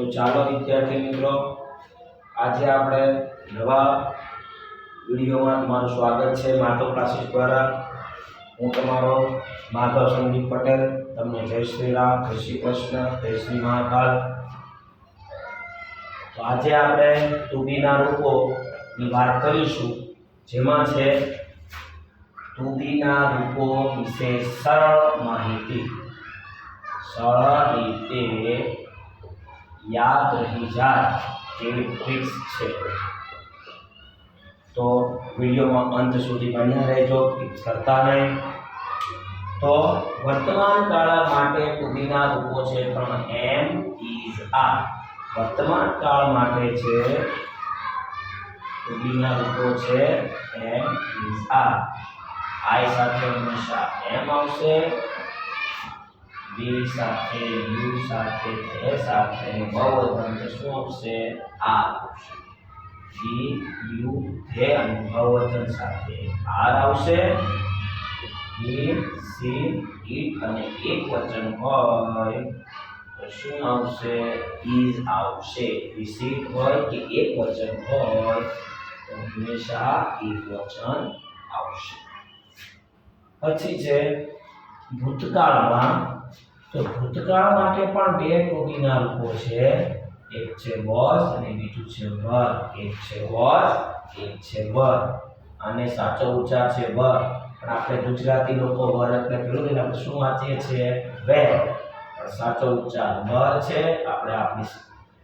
તો ચાલો વિદ્યાર્થી મિત્રો, આજે આપણે નવા વિડીયોમાં તમારું સ્વાગત છે માધવ ક્લાસીસ દ્વારા. હું તમારો માધવ સંદીપ પટેલ, તમને જય શ્રી રામ, જય શ્રી કૃષ્ણ, જય શ્રી મહાકાલ. તો આજે આપણે તુબીના રૂપોની વાત કરીશું, જેમાં છે તુબીના રૂપો વિશે સરળ માહિતી. સરળ રીતે યાદ રહી જાય તેવી ટ્રિક્સ છે તો વિડીયોમાં અંત સુધી બન્યા રહેજો ટિપ્સ કરતા નહીં. તો વર્તમાન કાળ માટે પુદીના રૂપો છે ત્રણ એમ ઇઝ આ વર્તમાન કાળ માટે છે, પુદીના રૂપો છે એમ ઇઝ આ આઈ સાથે હંમેશા એમ આવશે બી સાથે, યુ સાથે એ સાથે બહુવચન તો શું આવશે આ આવશે બી યુ એ અને બહુવચન સાથે. આર આવશે. ઈ સી ઈટ અને એક વચન હોય તો શું આવશે? ઇઝ આવશે. રિસીટ હોય કે એક વચન હોય તો હંમેશા એક વચન આવશે. પછી છે ભૂતકાળમાં તો ભૂતકાળ માટે પણ બે ટોપીના રૂપો છે. એક છે વોસ અને બીજું છે વર. એક છે વોસ એક છે વર. અને સાચો ઉચ્ચાર છે વર. પણ આપણે ગુજરાતી લોકો વર એટલે પેલું કે આપણે શું વાંચીએ છીએ? વેર. સાચો ઉચ્ચાર વર છે. આપણે આપણી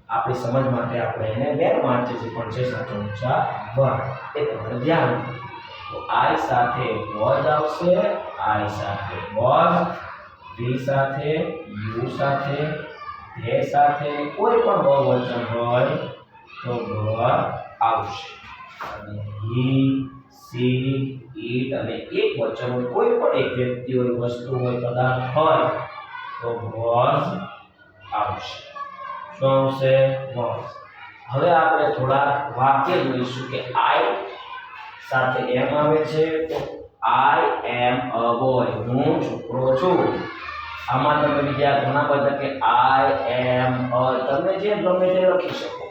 આપણી સમજ માટે આપણે એને વેર વાંચીએ છીએ, પણ છે સાચો ઉચ્ચાર વર. એ તમારે ધ્યાન તો આઈ સાથે વોઝ આવશે, આઈ સાથે વોઝ વી સાથે, યુ સાથે, ધે સાથે કોઈ પણ બહુવચન હોય તો ભ આવશે. અને હી, સી, ઈટ અને એક વચન હોય કોઈ પણ એક વ્યક્તિ હોય, વસ્તુ હોય, પદાર્થ હોય તો વોઝ આવશે. શું આવશે? વોઝ હવે આપણે થોડા વાક્ય જોઈશું કે આઈ સાથે એમ આવે છે તો આઈ એમ અ બોય. હું છોકરો છું. આમાં તમે બીજા ઘણા બધા કે આઈ એમ અ તમે જે ગમે તે લખી શકો.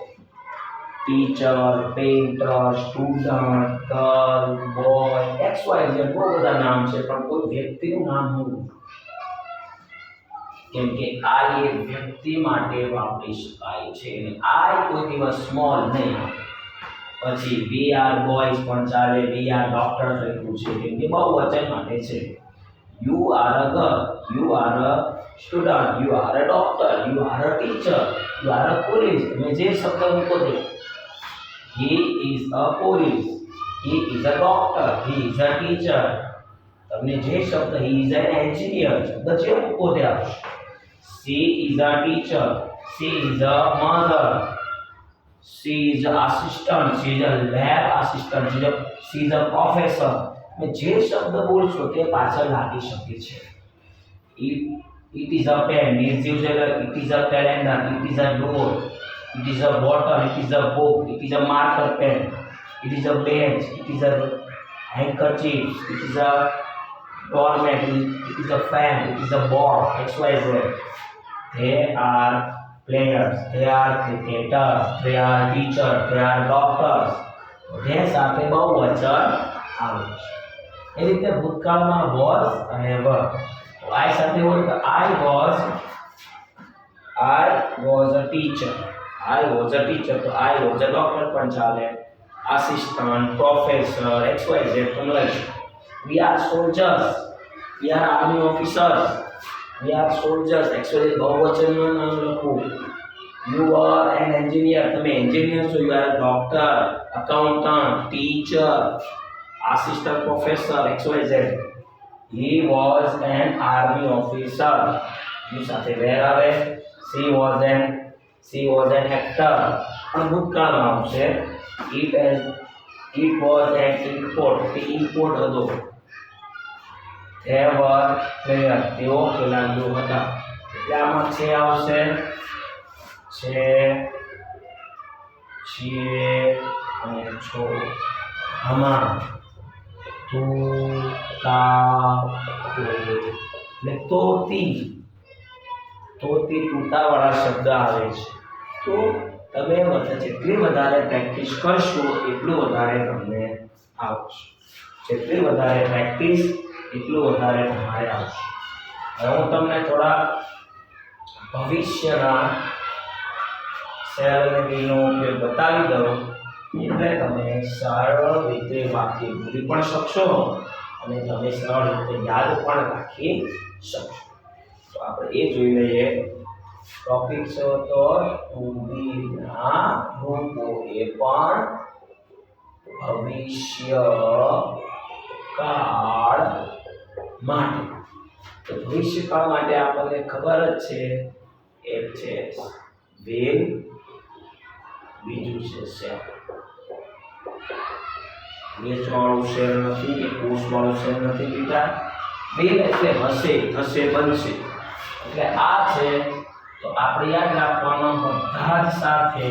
Teacher painter student girl boy X Y Z બહુ બધા નામ છે, પણ કોઈ વ્યક્તિનું નામ હોવું કેમ કે આ એ વ્યક્તિ માટે વાપરી શકાય છે. અને આ કોઈ દિવસ સ્મોલ નહીં. પછી વી આર બોયઝ પણ ચાલે વી આર ડોક્ટર લખ્યું છે. કેમ કે બહુ વચન માટે છે. You are a girl you are a student you are a doctor you are a teacher you are a police તમે જે શબ્દ મૂકો તે he is a police he is a doctor he is a teacher તમને જે શબ્દ he is an engineer શબ્દ જે મૂકો તે આવશે she is a teacher she is a mother she is an assistant. She is a lab assistant. She is a, she is a professor. જે શબ્દ બોલશો તે પાછળ લાગી શકે છે it it is a pen it is a it is a calendar it is a door it is a bottle it is a book it is a marker pen it is a bench it is a handkerchief it is a doormat it is, it is a fan it is a ball xyz they are players, they are cricketers, they are teachers, they are doctors. they સાથે બહુવચન આવે છે એ રીતે ભૂતકાળમાં was અને તો I સાથે હોય તો I was I was a teacher I was a teacher તો I was a doctor પણ ચાલે assistant professor xyz પણ લઈ we are soldiers we are army officers we are soldiers actually બહુવચનનું નામ લખવું you are an engineer તમે engineer છો are a doctor accountant teacher assistant professor xyz he was an army officer you સાથે where આવે she was an she was an actor પણ ભૂતકાળમાં આવશે it as it was an import તે import હતો there were player. તેઓ ખેલાડીઓ હતા એટલે આમાં છે આવશે છે છીએ અને છો આમાં તું તા તો એટલે તોતી. તોતી તૂટાવાળા શબ્દ આવે છે. તો તમે જેટલી વધારે પ્રેક્ટિસ કરશો, એટલું વધારે તમને આવશે. જેટલી વધારે પ્રેક્ટિસ એટલું વધારે તમારે આવશે. હવે હું તમને થોડા ભવિષ્યના સેલ ઉપયોગ બતાવી દઉં. એટલે તમે સરળ રીતે વાક્ય ભૂલી પણ શકશો અને તમે સરળ રીતે યાદ પણ રાખી શકશો. તો આપણે એ જોઈ લઈએ. ટોપિક છે તો ટુબીના રૂપો એ પણ ભવિષ્ય કાળ માટે. તો ભવિષ્યકાળ માટે આપણને ખબર જ છે એક છે વેલ, બીજું છે શેર વેચવાળું શેર નથી કે કોષવાળું શેર નથી બીટા વેલ એટલે હશે, થશે, બનશે. એટલે આ છે, તો આપણે યાદ રાખવાનું બધા જ સાથે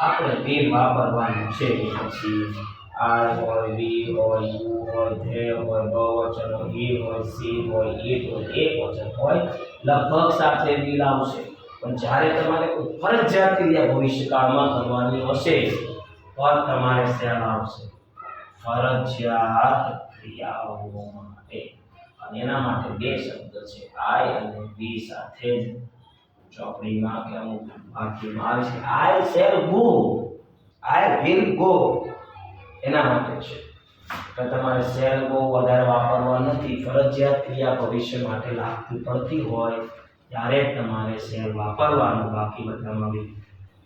આપણે બે વાપરવાનું છે. પછી આર હોય વી હોય યુ હોય, ધે હોય બહુવચન હોય હી હોય, સી હોય ઈટ હોય એક વચન હોય, લગભગ સાથે વેલ આવશે પણ જ્યારે તમારે કોઈ ફરજિયાત ક્રિયા ભવિષ્યકાળમાં કરવાની હશે તો તમારે શેલ આવશે? ફરજિયાત ક્રિયાઓ માટે. અને એના માટે બે શબ્દ છે આઈ અને બી સાથે જ. ચોપડીમાં કે અમુક વાક્યમાં આવે છે I shall go I will go એના માટે છે. તો તમારે શેલ ગો વધારે વાપરવા નથી. ફરજિયાત ક્રિયા ભવિષ્ય માટે લાગતી પડતી હોય. ત્યારે તમારે શેર વાપરવાનું બાકી બધામાં બી.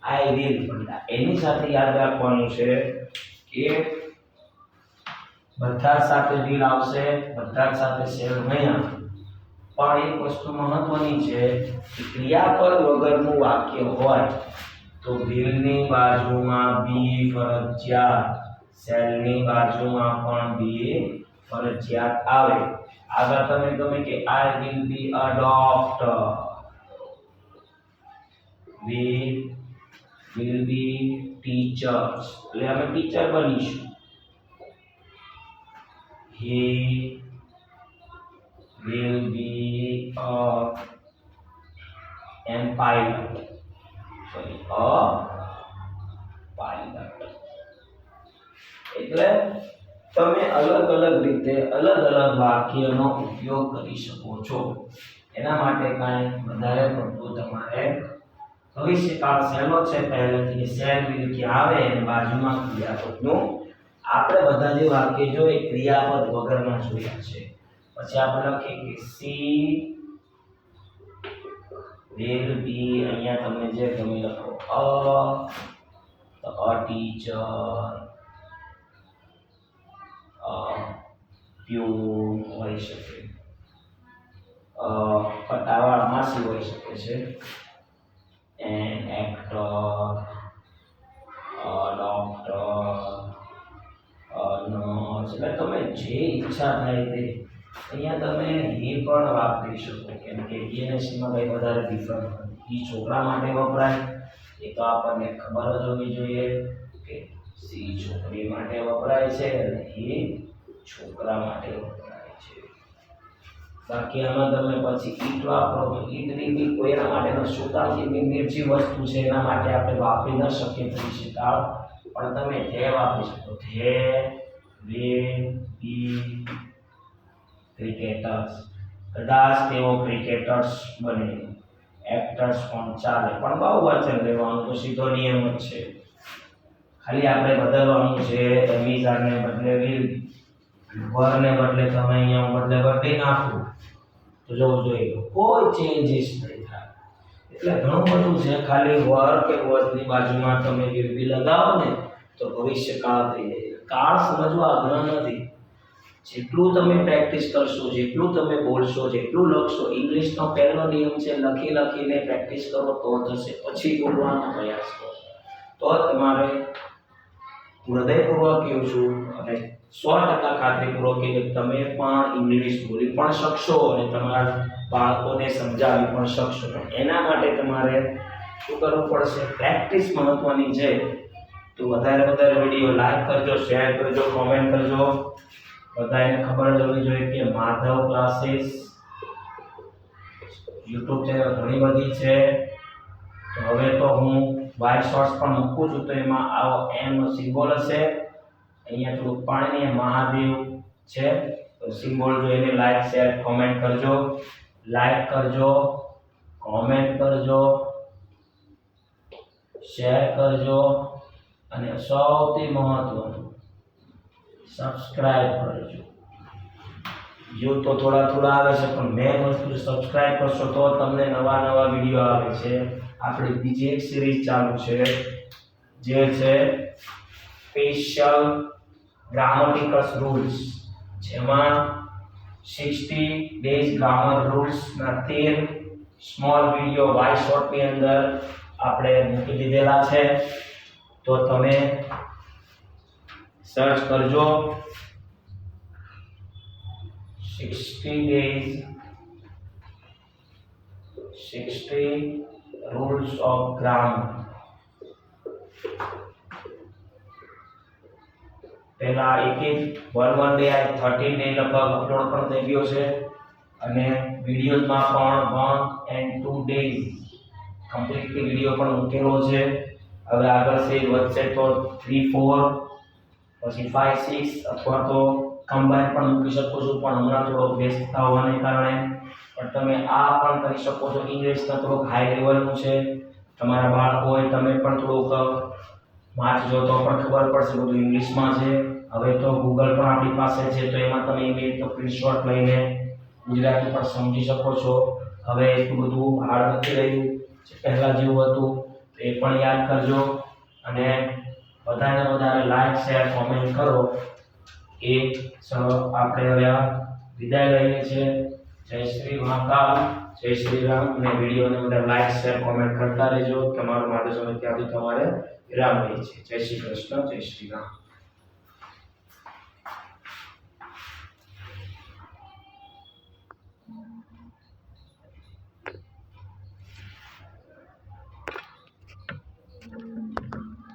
આઈ વિલ ફંડા એની સાથે યાદ રાખવાનું છે કે બધા સાથે ડીલ આવશે, બધા સાથે શેર નહીં આવે પણ એક વસ્તુ મહત્વની છે કે ક્રિયાપદ વગરનું વાક્ય હોય તો વિલની બાજુમાં બી ફરજિયાત, સેલની બાજુમાં પણ બી ફરજિયાત આવે. આગળ તમે ગમે કે I will be a doctor we will be teachers એટલે અમે ટીચર બનીશું he will be a empire. Sorry, a pilot. એટલે તમે અલગ અલગ રીતે અલગ અલગ વાક્યનો ઉપયોગ કરી શકો છો. એના માટે કાંઈ વધારે પડતું તમારે ભવિષ્યકાળ સહેલો છે, પહેલેથી સેલ કે આવે અને બાજુમાં ક્રિયાપદનું આપણે બધા જે વાક્ય જોઈએ ક્રિયાપદ વગરના જોયા છે. પછી આપણે લખીએ કે સી વેલ બી, અહીંયા તમે જે ગમે લખો અ ટીચર અ પ્યુન હોઈ શકે. પટાવાળ માસી હોઈ શકે છે. એન્ડ એક્ટર ડોક્ટર નર્સ, એટલે તમે જે ઈચ્છા થાય તે. અહીંયા તમે એ પણ વાપરી શકો. કેમ કે ઈએનએસસીમાં કંઈ વધારે ડિફરન્ટ નથી. એ છોકરા માટે વપરાય. એ તો આપણને ખબર જ હોવી જોઈએ કે સી છોકરી માટે વપરાય છે અને એ છોકરા માટે વપરાય છે. બાકી આમાં તમે પછી ઈટ વાપરો તો ઈટની બી કોઈના માટેનો સુતાની બી નિર્જીવ વસ્તુ છે, એના માટે આપણે વાપરી ન શકીએ ભવિષ્યકાળ પણ તમે ધે વાપરી શકો. They were cricketers. કદાચ તેઓ ક્રિકેટર્સ બને. એક્ટર્સ પણ ચાલે. પણ બહુ વચન લેવાનું તો સીધો નિયમ જ છે. ખાલી આપણે બદલવાનું છે એમિઝાનને બદલે વિલ. વરને બદલે તમે અહીંયા બદલે બદલી નાખો. તો જોવું જોઈએ કોઈ ચેન્જીસ નહીં થાય. એટલે ઘણું બધું છે, ખાલી વર કે વજની બાજુમાં તમે વિલ લગાવો ને, તો ભવિષ્ય કાળ થઈ જાય. કાળ સમજવા અઘરા નથી. જેટલું તમે પ્રેક્ટિસ કરશો, જેટલું તમે બોલશો, જેટલું લખશો, ઇંગ્લિશનો પહેલો નિયમ છે, લખી લખીને પ્રેક્ટિસ કરો, તો થશે. પછી બોલવાનો પ્રયાસ કરો. તો જ તમારે હૃદયપૂર્વક કહું છું? અને સો ટકા ખાતરીપૂર્વક કે તમે પણ ઇંગ્લિશ બોલી પણ શકશો અને તમારા બાળકોને સમજાવી પણ શકશો. એના માટે તમારે શું કરવું પડશે? પ્રેક્ટિસ મહત્વની છે. તો વધારે વધારે વીડિયો લાઈક કરજો, શેર કરજો, કોમેન્ટ કરજો. બધાને ખબર હોવી જોઈએ કે માધવ ક્લાસીસ યુટ્યુબ ચેનલ ઘણી બધી છે. હવે તો હું વાય શોર્ટ્સ પણ મૂકું છું તો એમાં આવો એમનો સિમ્બોલ હશે. અહીંયા થોડુંક પાણી મહાદેવ છે. તો સિમ્બોલ જોઈને લાઈક શેર કોમેન્ટ કરજો. લાઈક કરજો કોમેન્ટ કરજો શેર કરજો. અને સૌથી મહત્વનું સબસ્ક્રાઇબ કરજો. યુ તો થોડા થોડા આવે છે, પણ મેન વસ્તુ સબસ્ક્રાઇબ કરશો તો તમને નવા નવા વીડિયો આવે છે. આપણી બીજી એક સિરીઝ ચાલુ છે, જે છે સ્પેશિયલ ગ્રામટિકલ્સ રૂલ્સ જેમાં સિક્સટી ડેઝ ગ્રામર રૂલ્સના તેર સ્મોલ વીડિયો વાય શોર્ટની અંદર આપણે મૂકી દીધેલા છે. તો તમે સર્ચ કરજો. Sixty days sixty rules of grammar. પહેલા એક એક વન વન ડે આ થર્ટીન ડે લગભગ અપલોડ પણ થઈ ગયો છે અને વિડીયોઝમાં પણ one and two days completely video પણ મૂકેલો છે. હવે આગળ છે વધશે તો થ્રી ફોર પછી ફાઈવ સિક્સ અથવા તો કમ્બાઈન પણ મૂકી શકો છો, પણ હમણાં થોડો વ્યસ્તતા હોવાને કારણે પણ તમે આ પણ કરી શકો છો. ઇંગ્લિશમાં થોડુંક હાઈ લેવલનું છે. તમારા બાળકો હોય તમે પણ થોડુંક વાંચજો તો પણ ખબર પડશે બધું ઇંગ્લિશમાં છે. હવે તો ગૂગલ પણ આપણી પાસે છે, તો એમાં તમે ઇંગ્લિશ તો સ્ક્રીનશોટ લઈને ગુજરાતી પણ સમજી શકો છો. હવે એટલું બધું હાર્ડ નથી રહ્યું. પહેલાં જેવું હતું એ પણ યાદ કરજો. અને વધારે વધારે લાઈક શેર કોમેન્ટ કરો. એ આપણે હવે વિદાય લઈએ છીએ. જય શ્રી મહાકાલ, જય શ્રી રામ. અને વિડીયોને બધા લાઈક શેર કોમેન્ટ કરતા રહેજો. તમારું માટે સમય ત્યાંથી તમારે વિરામ રહી છે. જય શ્રી કૃષ્ણ, જય શ્રી રામ.